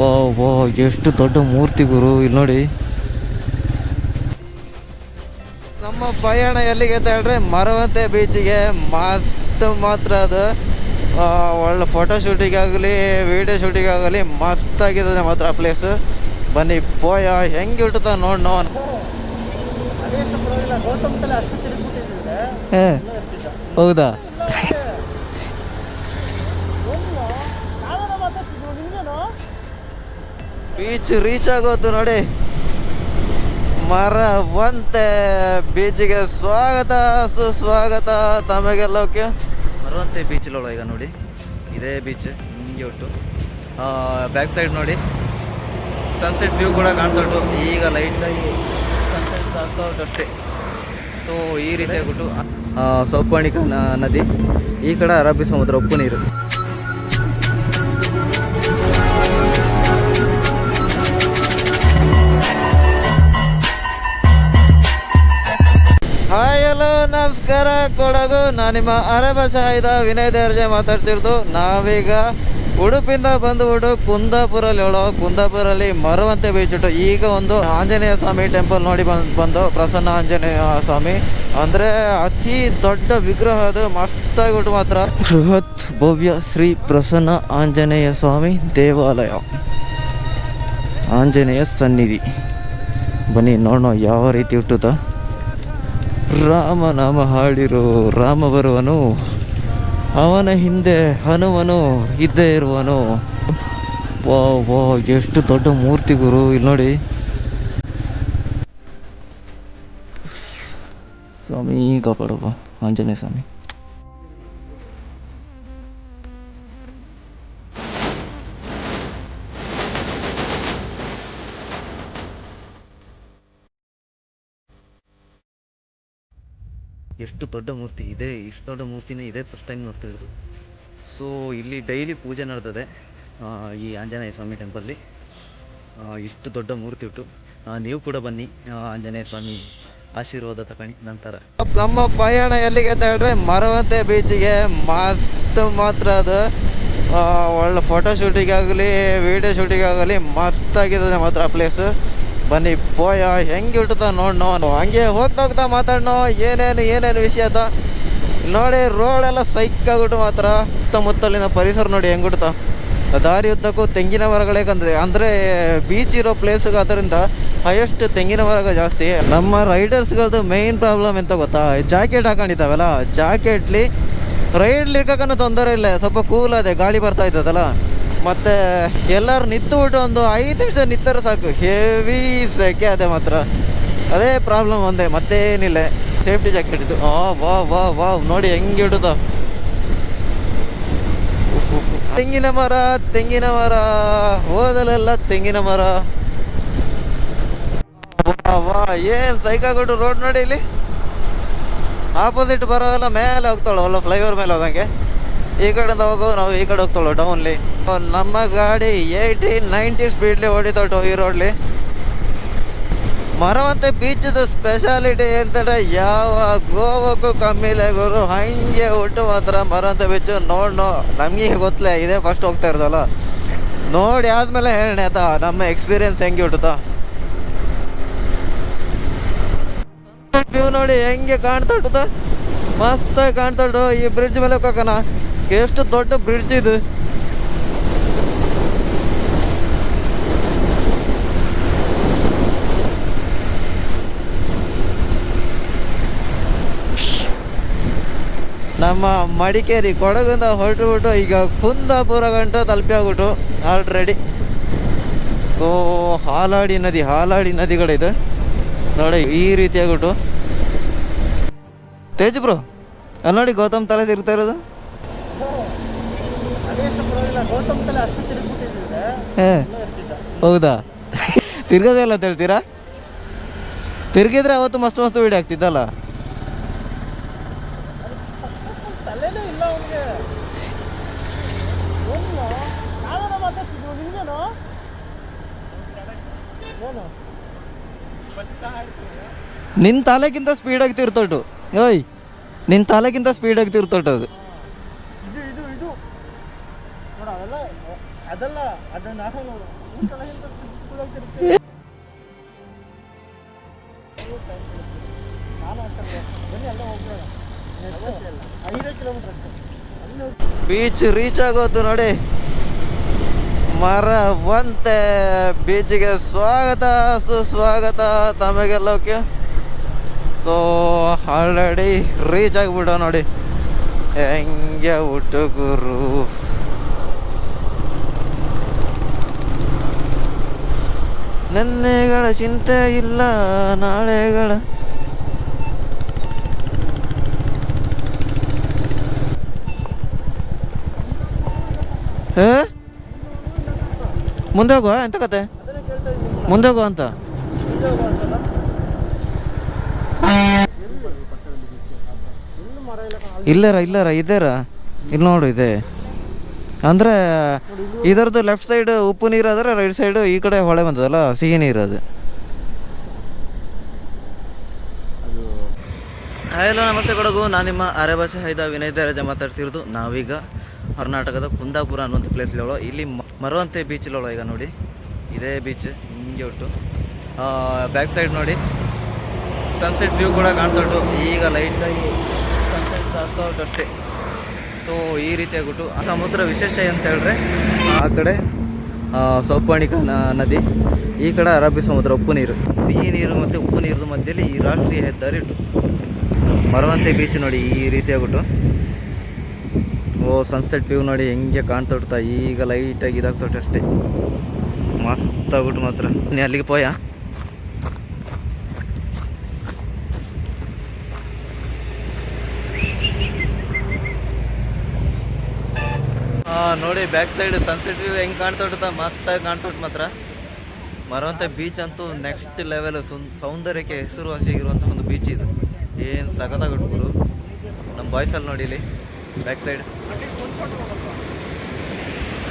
ವಾ ವಾ ಎಷ್ಟು ದೊಡ್ಡ ಮೂರ್ತಿ ಗುರು ಇಲ್ಲಿ ನೋಡಿ. ನಮ್ಮ ಪಯಣ ಎಲ್ಲಿಗೆ ಅಂತ ಹೇಳ್ರೆ ಮರವಂತೆ ಬೀಚಿಗೆ. ಮಸ್ತ್ ಮಾತ್ರ ಅದು. ಆ, ಒಳ್ಳೆ ಫೋಟೋ ಶೂಟಿಗಾಗಲಿ ವಿಡಿಯೋ ಶೂಟಿಗಾಗಲಿ ಮಸ್ತ್ ಆಗಿದೆ ಮಾತ್ರ ಪ್ಲೇಸ್ ಬನ್ನಿ ಪೋಯ ಹೆಂಗೆ ಇರ್ತದ ನೋಡಿ ನೋ ಹೌದಾ? ಬೀಚ್ ರೀಚ್ ಆಗೋದು ನೋಡಿ. ಮರವಂತೆ. ಬೀಚಿಗೆ ಸ್ವಾಗತ, ಸುಸ್ವಾಗತ ತಮಗೆಲ್ಲೋಕೆ ಮರವಂತೆ ಬೀಚ್ ಈಗ ನೋಡಿ. ಇದೇ ಬೀಚ್ ಹಿಂಗೆ ಉಂಟು ಬ್ಯಾಕ್ ಸೈಡ್ ನೋಡಿ. ಸನ್ಸೆಟ್ ವ್ಯೂ ಕೂಡ ಕಾಣ್ತಾ ಉಂಟು. ಈಗ ಲೈಟಾಗಿ ಸನ್ಸೆಟ್ ಅಷ್ಟೇ. ಸೊ ಈ ರೀತಿ ಆಗ್ಬಿಟ್ಟು ಸೌಪಾಣಿಕ ನದಿ. ಈ ಕಡೆ ಅರಬ್ಬಿ ಸಮುದ್ರ, ಉಪ್ಪು ನೀರು. ಕೊಡಗು ನಾನು ನಿಮ್ಮ ಅರಬ ಸಾಹಿದ ವಿನಯ್ ದೇರ್ಜೆ ಮಾತಾಡ್ತಿರೋದು. ನಾವೀಗ ಉಡುಪಿಂದ ಬಂದುಬಿಟ್ಟು ಕುಂದಾಪುರಲ್ಲಿ ಹೇಳೋ ಕುಂದಾಪುರಲ್ಲಿ ಮರವಂತೆ ಬೀಚ್ ಉಂಟು ಈಗ ಒಂದು ಆಂಜನೇಯ ಸ್ವಾಮಿ ಟೆಂಪಲ್ ನೋಡಿ ಬಂದು ಬಂದು, ಪ್ರಸನ್ನ ಆಂಜನೇಯ ಸ್ವಾಮಿ. ಅಂದರೆ ಅತಿ ದೊಡ್ಡ ವಿಗ್ರಹ ಅದು, ಮಸ್ತಾಗಿಬಿಟ್ಟು ಮಾತ್ರ. ಬೃಹತ್ ಭವ್ಯ ಶ್ರೀ ಪ್ರಸನ್ನ ಆಂಜನೇಯ ಸ್ವಾಮಿ ದೇವಾಲಯ. ಆಂಜನೇಯ ಸನ್ನಿಧಿ. ಬನ್ನಿ ನೋಡೋಣ ಯಾವ ರೀತಿ ಹುಟ್ಟುತ್ತಾ? ರಾಮ ನಾಮ ಹಾಡಿರೋ ರಾಮ ಬರುವನು ಅವನ ಹಿಂದೆ ಹನುಮನು ಇದ್ದೇ ಇರುವನು. ವಾ ವಾ, ಎಷ್ಟು ದೊಡ್ಡ ಮೂರ್ತಿ ಗುರು ಇಲ್ಲಿ ನೋಡಿ. ಸ್ವಾಮಿ, ಕಾಪಾಡಪ್ಪ, ಆಂಜನೇಯ ಸ್ವಾಮಿ. ಎಷ್ಟು ದೊಡ್ಡ ಮೂರ್ತಿ ಇದೆ ಇಷ್ಟು ದೊಡ್ಡ ಮೂರ್ತಿನೇ ಇದೆ ಫಸ್ಟ್ ಟೈಮ್ ನೋಡ್ತಿರೋದು ಸೊ ಇಲ್ಲಿ ಡೈಲಿ ಪೂಜೆ ನಡೆದಿದೆ ಈ ಆಂಜನೇಯ ಸ್ವಾಮಿ ಟೆಂಪಲ್ಲಿ ಇಷ್ಟು ದೊಡ್ಡ ಮೂರ್ತಿ ಉಂಟು. ನೀವು ಕೂಡ ಬನ್ನಿ ಆಂಜನೇಯ ಸ್ವಾಮಿ ಆಶೀರ್ವಾದ ತಗೊಂಡು ನಂತರ. ನಮ್ಮ ಪಯಣ ಎಲ್ಲಿಗೆ ಅಂತ ಹೇಳಿದ್ರೆ ಮರವಂತೆ ಬೀಚಿಗೆ ಮಸ್ತ್ ಮಾತ್ರ ಅದು. ಆ, ಒಳ್ಳೆ ಫೋಟೋ ಶೂಟಿಗಾಗಲಿ ವಿಡಿಯೋ ಶೂಟಿಗಾಗಲಿ ಮಸ್ತ್ ಆಗಿದೆ ಮಾತ್ರ ಪ್ಲೇಸ್ ಬನ್ನಿ, ಪೋಯ ಹೆಂಗೆ ಇಟ್ಟದ ನೋ ಹಂಗೆ ಹೋಗ್ತಾ ಹೋಗ್ತಾ ಮಾತಾಡ್ನೋ, ಏನೇನು ಏನೇನು ವಿಷಯ ಅದ? ನೋಡಿ ರೋಡ್ ಎಲ್ಲ ಸೈಕಾಗ್ಬಿಟ್ಟು ಮಾತ್ರ ಸುತ್ತಮುತ್ತಲಿನ ಪರಿಸರ ನೋಡಿ ಹೆಂಗಿಡ್ತ ದಾರಿ ಉದ್ದಕ್ಕೂ ತೆಂಗಿನ ಮರಗಳೇ ಕಂದಿದೆ ಅಂದರೆ ಬೀಚ್ ಇರೋ ಪ್ಲೇಸ್ಗೆ ಅದರಿಂದ ಹೈಯೆಸ್ಟ್ ತೆಂಗಿನ ಮರಗಳು ಜಾಸ್ತಿ. ನಮ್ಮ ರೈಡರ್ಸ್ಗಳದ್ದು ಮೇಯ್ನ್ ಪ್ರಾಬ್ಲಮ್ ಎಂತ ಗೊತ್ತಾ? ಜಾಕೆಟ್ ಹಾಕೊಂಡಿದ್ದಾವಲ್ಲ ಜಾಕೆಟ್ಲಿ ರೈಡ್ಲಿರ್ಕಕ್ಕೂ ತೊಂದರೆ ಇಲ್ಲ, ಸ್ವಲ್ಪ ಕೂಲ್ ಅದೇ ಗಾಳಿ ಬರ್ತಾ ಇದ್ದದಲ್ಲ. ಮತ್ತೆ ಎಲ್ಲರೂ ನಿಂತು ಬಿಟ್ಟು ಒಂದು ಐದು ನಿಮಿಷ ನಿಂತರೆ ಸಾಕು. ಹೆವಿ ಸೆಕೆ ಅದೇ ಮಾತ್ರ. ಅದೇ ಪ್ರಾಬ್ಲಮ್ ಒಂದೇ, ಮತ್ತೇನಿಲ್ಲ. ಸೇಫ್ಟಿ ಜಾಕೆಟ್ ಇದು ಆ, ವಾ ವಾ ವಾ, ನೋಡಿ ಹೆಂಗೆ ಇಡುದ ತೆಂಗಿನ ಮರ ತೆಂಗಿನ ಮರ. ಹೋದಲೆಲ್ಲ ತೆಂಗಿನ ಮರ. ವಾ ಏನ್ ಸೈಕಾಗೊಟ್ಟು ರೋಡ್ ನೋಡಿ ಇಲ್ಲಿ? ಆಪೋಸಿಟ್ ಬರೋವೆಲ್ಲ ಮೇಲೆ ಹೋಗ್ತಾಳೆ ಫ್ಲೈಓವರ್ ಮೇಲೆ ಹೋದಂಗೆ. ಈ ಕಡೆ ಹೋಗೋ ನಾವು, ಈ ಕಡೆ ಹೋಗ್ತಾಳು ಡೌನ್ಲಿ ನಮ್ಮ ಗಾಡಿ ಏಯ್ಟಿ ನೈಂಟಿ ಸ್ಪೀಡ್ಲಿ ಹೊಡಿತೋಟು ಈ ರೋಡ್ಲಿ ಮರವಂತೆ ಬೀಚದ ಸ್ಪೆಷಾಲಿಟಿ ಅಂತಂದ್ರೆ ಯಾವ ಗೋವಕ್ಕೂ ಕಮ್ಮಿ ಇಲ್ಲ ಗುರು. ಹಂಗೆ ಹುಟ್ಟು ಮಾತ್ರ ಮರವಂತೆ ಬೀಚ್. ನೋಡ್, ನೋ, ನಮಗೆ ಗೊತ್ತಲೇ, ಇದೇ ಫಸ್ಟ್ ಹೋಗ್ತಾ ಇರೋದಲ್ಲ. ನೋಡಿ ಆದ್ಮೇಲೆ ಹೇಳಣೆ ಆಯ್ತಾ, ನಮ್ಮ ಎಕ್ಸ್ಪೀರಿಯನ್ಸ್ ಹೆಂಗೆ ಹುಟ್ಟುತ್ತಾ ವ್ಯೂ ನೋಡಿ ಹೆಂಗೆ ಕಾಣ್ತಾ ಹುಟ್ಟುತ್ತಾ ಮಸ್ತಾಗಿ ಕಾಣ್ತಾ ಉಂಟು. ಈ ಬ್ರಿಡ್ಜ್ ಮೇಲೆ ಹೋಗೋಣ ಎಷ್ಟು ದೊಡ್ಡ ಬ್ರಿಡ್ಜ್ ಇದು. ನಮ್ಮ ಮಡಿಕೇರಿ ಕೊಡಗಿಂದ ಹೊರಟು ಬಿಟ್ಟು ಈಗ ಕುಂದಾಪುರ ಗಂಟ ತಲುಪಿ ಆಗ್ಬಿಟ್ಟು ಆಲ್ರೆಡಿ ಓ, ಹಾಲಾಡಿ ನದಿ, ಹಾಲಾಡಿ ನದಿಗಳಿದೆ. ನೋಡಿ, ಈ ರೀತಿ ಆಗ್ಬಿಟ್ಟು ತೇಜ್ ಬ್ರೋ, ಅಲ್ಲಿ ನೋಡಿ ಗೌತಮ್ ತಲೆ ತಿರುಗ್ತಾ ಇರೋದು. ಹೇ ಹೌದಾ? ತಿರ್ಗದೇ ಇಲ್ಲ ಅಂತ ಹೇಳ್ತೀರಾ? ತಿರ್ಗಿದ್ರೆ ಅವತ್ತು ಮಸ್ತ್ ಮಸ್ತ್ ವೀಡಿಯೋ ಆಗ್ತಿದ್ದಲ್ಲ ನಿನ್ನ ತಲೆಗಿಂತ ಸ್ಪೀಡಾಗಿ ತಿರ್ತೊಟ್ಟು ಓಯ್ ನಿನ್ನ ತಲೆಗಿಂತ ಸ್ಪೀಡಾಗಿ ತಿರ್ತೊಟ್ಟು ಅದು ಇದು ಇದು ಇದು ನೋಡ ಅವೆಲ್ಲ ಅದೆಲ್ಲ, ಅದನ್ನ ಬೀಚ್ ರೀಚ್ ಆಗೋದು ನೋಡಿ. ಮರ ಬಂತೆ ಬೀಚಿಗೆ ಸ್ವಾಗತ, ಸುಸ್ವಾಗತ ತಮಗೆಲ್ಲೋಕೆ ಸೊ ಆಲ್ರೆಡಿ ರೀಚ್ ಆಗಿಬಿಟ್ಟ ನೋಡಿ. ಹೆಂಗೆ ಹುಟ್ಟುಗುರು. ನೆನ್ನೆಗಳ ಚಿಂತೆ ಇಲ್ಲ ನಾಳೆಗಳ ಮುಂದೆ ಹೋಗುವ? ಎಂತ ಕತೆ? ಮುಂದೆ ಹೋಗುವ ಅಂತ? ಇಲ್ಲೇರ ಇಲ್ಲೇರ, ಇದೇರ? ಇಲ್ಲಿ ನೋಡು, ಇದೆ. ಅಂದರೆ ಇದರದ್ದು ಲೆಫ್ಟ್ ಸೈಡ್ ಉಪ್ಪು ನೀರು ಆದರೆ ರೈಟ್ ಸೈಡ್ ಈ ಕಡೆ ಹೊಳೆ ಬಂದದಲ್ಲ ಸಿಹಿ ನೀರು ಅದು. ಹಲೋ ನಮಸ್ತೆ ಕೊಡಗು. ನಾನು ನಿಮ್ಮ ಅರೆ ಭಾಷೆ ಹೈದ ವಿನಯ್ ರಾಜ ಮಾತಾಡ್ತಿರೋದು. ನಾವೀಗ ಕರ್ನಾಟಕದ ಕುಂದಾಪುರ ಅನ್ನೋಂಥ ಪ್ಲೇಸ್ ಹೇಳೋ ಇಲ್ಲಿ ಮರುವಂತೆ ಬೀಚ್ ಬೀಚ್ಲೊಳೋ ಈಗ ನೋಡಿ. ಇದೇ ಬೀಚ್ ಹಿಂಗೆ ಒಟ್ಟು. ಬ್ಯಾಕ್ ಸೈಡ್ ನೋಡಿ. ಸನ್ಸೆಟ್ ವ್ಯೂ ಕೂಡ ಕಾಣ್ತೊಟ್ಟು ಈಗ ಲೈಟಾಗಿ ಸನ್ಸೆಟ್ ಆಗ್ತಾ ಉಂಟು ಅಷ್ಟೇ. ಸೊ ಈ ರೀತಿ ಆಗ್ಬಿಟ್ಟು ಸಮುದ್ರ ವಿಶೇಷ ಅಂತ ಹೇಳಿದ್ರೆ ಆ ಕಡೆ ಸೌಪಾಣಿಕ ನದಿ, ಈ ಕಡೆ ಅರಬ್ಬಿ ಸಮುದ್ರ, ಉಪ್ಪು ನೀರು. ಸಿಹಿ ನೀರು ಮತ್ತು ಉಪ್ಪು ನೀರಿನ ಮಧ್ಯದಲ್ಲಿ ಈ ರಾಷ್ಟ್ರೀಯ ಹೆದ್ದಾರಿ ಇಟ್ಟು. ಮರವಂತೆ ಬೀಚ್ ನೋಡಿ ಈ ರೀತಿ ಆಗ್ಬಿಟ್ಟು ಓ ಸನ್ಸೆಟ್ ವ್ಯೂ ನೋಡಿ ಹೆಂಗೆ ಕಾಣ್ತೊಡ್ತಾ, ಈಗ ಲೈಟಾಗಿ ಇದಾಗ್ತೊಟ್ಟೆ ಅಷ್ಟೇ ಮಸ್ತ್ ಆಗ್ಬಿಟ್ಟು ಮಾತ್ರ. ನೀ ಅಲ್ಲಿಗೆ ಪೋಯ? ನೋಡಿ ಬ್ಯಾಕ್ ಸೈಡ್ ಸನ್ಸೆಟ್ ಹೆಂಗೆ ಮಸ್ತ್ ಮಸ್ತಾಗಿ ಕಾಣ್ತೊಟ್ಟು ಮಾತ್ರ. ಮರವಂತೆ ಬೀಚ್ ಅಂತೂ ನೆಕ್ಸ್ಟ್ ಲೆವೆಲ್ ಸೌಂದರ್ಯಕ್ಕೆ ಹೆಸರುವಾಸಿಯಾಗಿರುವಂಥ ಒಂದು ಬೀಚ್ ಇದು. ಏನು ಸಖತ್ತಾಗಿ ಹುಡುಗರು ನಮ್ಮ ಬಾಯ್ಸಲ್ಲಿ ನೋಡಿ ಇಲ್ಲಿ ಬ್ಯಾಕ್ ಸೈಡ್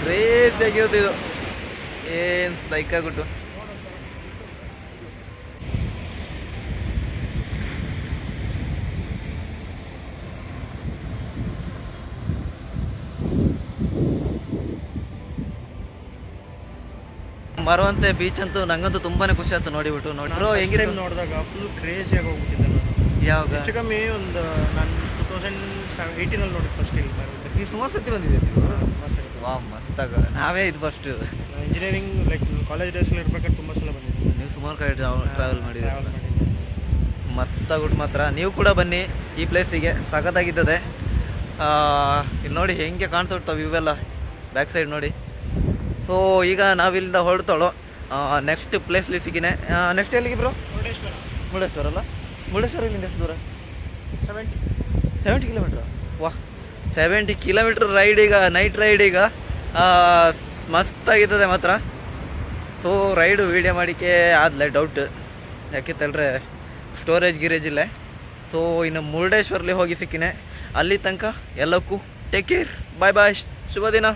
ಕ್ರೇಜ್ ಆಗಿರೋದು ಇದು. ಏನು ಸ್ಟ್ರೈಕ್ ಆಗ್ಬಿಟ್ಟು ಮರವಂತೆ ಬೀಚ್ ಅಂತೂ ನಂಗಂತೂ ತುಂಬಾನೇ ಖುಷಿ ಆಯ್ತು ನೋಡಿಬಿಟ್ಟು ನೋಡಿ. ಬ್ರೋ ಹೆಂಗಿತ್ತು? ನೋಡಿದಾಗ ಫುಲ್ ಕ್ರೇಜಿ ಆಗಿ ಹೋಗ್ಬಿಟ್ಟಿದ್ದೆ ನಾನು. ಯಾವಾಗ? ಹೆಚ್ಚು ಕಮ್ಮಿ ಒಂದು ನಾನು ಟೂ ತೌಸಂಡ್ ಏಯ್ಟೀನಲ್ಲಿ ನೋಡಿದ್ದು ಫಸ್ಟ್ ಇಲ್ಲಿ ಬರುತ್ತೆ ನೀವು ಸುಮಾರು ಸತಿ ಬಂದಿದ್ದೀರಿ ವಾ ಮಸ್ತಾಗ. ನಾವೇ ಇದು ಫಸ್ಟ್ ಇದು ಇಂಜಿನಿಯರಿಂಗ್ ಲೈಕ್ ಕಾಲೇಜ್ ಡೇಸಲ್ಲಿ ಇರ್ಬೇಕಾದ್ರೆ ತುಂಬ ಸಲ ಬಂದಿದ್ದೆ ನೀವು ಸುಮಾರು ಕಡೆ ಟ್ರಾವೆಲ್ ಮಾಡಿದ್ದೀರಿ? ಮಾಡಿದ್ದೆ ಮಸ್ತಾಗ್ಬಿಟ್ಟು ಮಾತ್ರ. ನೀವು ಕೂಡ ಬನ್ನಿ ಈ ಪ್ಲೇಸಿಗೆ ಸಖತ್ತಾಗಿದ್ದದೆ. ಇಲ್ಲಿ ನೋಡಿ ಹೆಂಗೆ ಕಾಣ್ತಿರ್ತಾವೆ ಇವೆಲ್ಲ ಬ್ಯಾಕ್ ಸೈಡ್ ನೋಡಿ. ಸೊ ಈಗ ನಾವಿಲ್ಲಿಂದ ಹೊರಡ್ತಾಳು ನೆಕ್ಸ್ಟ್ ಪ್ಲೇಸ್ಲಿ ಸಿಗಿನೆ ನೆಕ್ಸ್ಟ್ ಎಲ್ಲಿಗೆ ಬ್ರೋ ಮುರುಡೇಶ್ವರ. ಮುರುಡೇಶ್ವರ ಅಲ್ಲ? ಮುರುಡೇಶ್ವರ ಇಲ್ಲಿಂದ ಎಷ್ಟು ದೂರ? ಸೆವೆಂಟಿ ಸೆವೆಂಟಿ ಕಿಲೋಮೀಟ್ರ್ ವಾಹ್ ಸೆವೆಂಟಿ ಕಿಲೋಮೀಟ್ರ್ ರೈಡ್ ಈಗ ನೈಟ್ ರೈಡ್ ಈಗ. ಮಸ್ತಾಗಿರ್ತದೆ ಮಾತ್ರ. ಸೊ ರೈಡು ವೀಡಿಯೋ ಮಾಡಿಕೆ ಆದಲೆ ಡೌಟ್ ಯಾಕೆ ತಲ್ರೆ ಸ್ಟೋರೇಜ್ ಗಿರೇಜ್ ಇಲ್ಲೇ. ಸೊ ಇನ್ನು ಮುರುಡೇಶ್ವರಲ್ಲಿ ಹೋಗಿ ಸಿಕ್ಕಿನೆ. ಅಲ್ಲಿ ತನಕ ಎಲ್ಲಕ್ಕೂ ಟೇಕ್ ಕೇರ್ ಬಾಯ್ ಬಾಯ್ ಶುಭ ದಿನ